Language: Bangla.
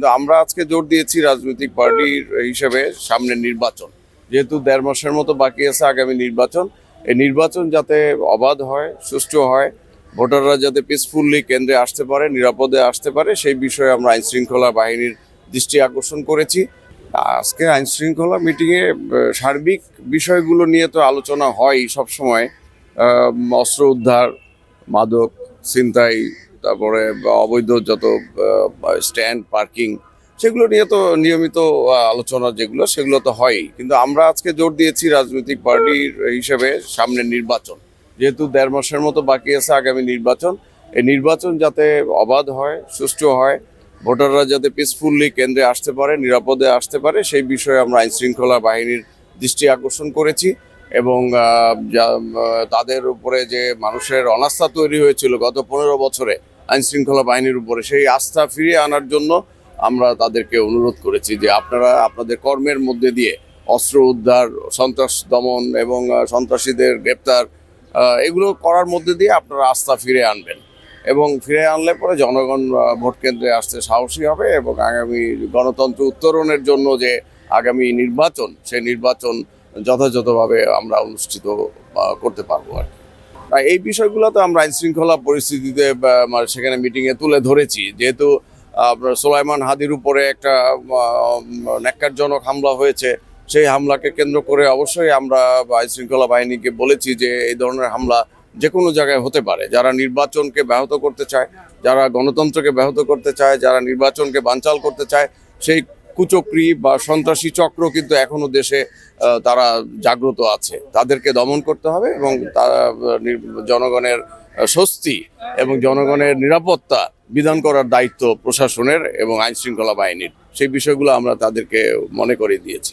কিন্তু আমরা আজকে জোর দিয়েছি রাজনৈতিক পার্টির হিসেবে সামনে নির্বাচন। যেহেতু দেড় মাসের মতো বাকি আছে আগামী নির্বাচন, এই নির্বাচন যাতে অবাধ হয়, সুষ্ঠু হয়, ভোটাররা যাতে পিসফুললি কেন্দ্রে আসতে পারে, নিরাপদে আসতে পারে, সেই বিষয়ে আমরা আইন শৃঙ্খলা বাহিনীর দৃষ্টি আকর্ষণ করেছি। আজকে আইন শৃঙ্খলা মিটিংয়ে সার্বিক বিষয়গুলো নিয়ে তো আলোচনা হয় সব সময় অস্ত্র উদ্ধার, মাদক, ছিনতাই তারপরে অবৈধ যত স্ট্যান্ড পার্কিং সেগুলো নিয়ে তো নিয়মিত আলোচনা যেগুলো, সেগুলো তো হয়ই। কিন্তু আমরা আজকে জোর দিয়েছি রাজনৈতিক পার্টির হিসেবে সামনে নির্বাচন। যেহেতু দেড় মাসের মতো বাকি আছে আগামী নির্বাচন, এই নির্বাচন যাতে অবাধ হয়, সুষ্ঠু হয়, ভোটাররা যাতে পিসফুললি কেন্দ্রে আসতে পারে, নিরাপদে আসতে পারে, সেই বিষয়ে আমরা আইনশৃঙ্খলা বাহিনীর দৃষ্টি আকর্ষণ করেছি। এবং তাদের উপরে যে মানুষের অনাস্থা তৈরি হয়েছিল গত পনেরো বছরে আইন শৃঙ্খলা বাহিনীর উপরে, সেই আস্থা ফিরিয়ে আনার জন্য আমরা তাদেরকে অনুরোধ করেছি যে আপনারা আপনাদের কর্মের মধ্যে দিয়ে অস্ত্র উদ্ধার, সন্ত্রাস দমন এবং সন্ত্রাসীদের গ্রেপ্তার এগুলো করার মধ্যে দিয়ে আপনারা আস্থা ফিরে আনবেন। এবং ফিরে আনলে পরে জনগণ ভোট কেন্দ্রে আসতে সাহসী হবে এবং আগামী গণতন্ত্র উত্তরণের জন্য যে আগামী নির্বাচন, সেই নির্বাচন যথাযথভাবে আমরা অনুষ্ঠিত করতে পারব আর এই বিষয়গুলো তো আমরা আইন শৃঙ্খলা পরিস্থিতিতে মানে সেখানে মিটিংয়ে তুলে ধরেছি। যেহেতু আপনার সোলাইমান হাদির উপরে একটা ন্যাক্কারজনক হামলা হয়েছে, সেই হামলাকে কেন্দ্র করে অবশ্যই আমরা আইন শৃঙ্খলা বাহিনীকে বলেছি যে এই ধরনের হামলা যে কোনো জায়গায় হতে পারে। যারা নির্বাচনকে ব্যাহত করতে চায়, যারা গণতন্ত্রকে ব্যাহত করতে চায়, যারা নির্বাচনকে বানচাল করতে চায়, সেই কুচক্রি বা সন্ত্রাসী চক্র কিন্তু এখনও দেশে তারা জাগ্রত আছে। তাদেরকে দমন করতে হবে এবং তারা জনগণের স্বস্তি এবং জনগণের নিরাপত্তা বিধান করার দায়িত্ব প্রশাসনের এবং আইনশৃঙ্খলা বাহিনীর। সেই বিষয়গুলো আমরা তাদেরকে মনে করে দিয়েছি।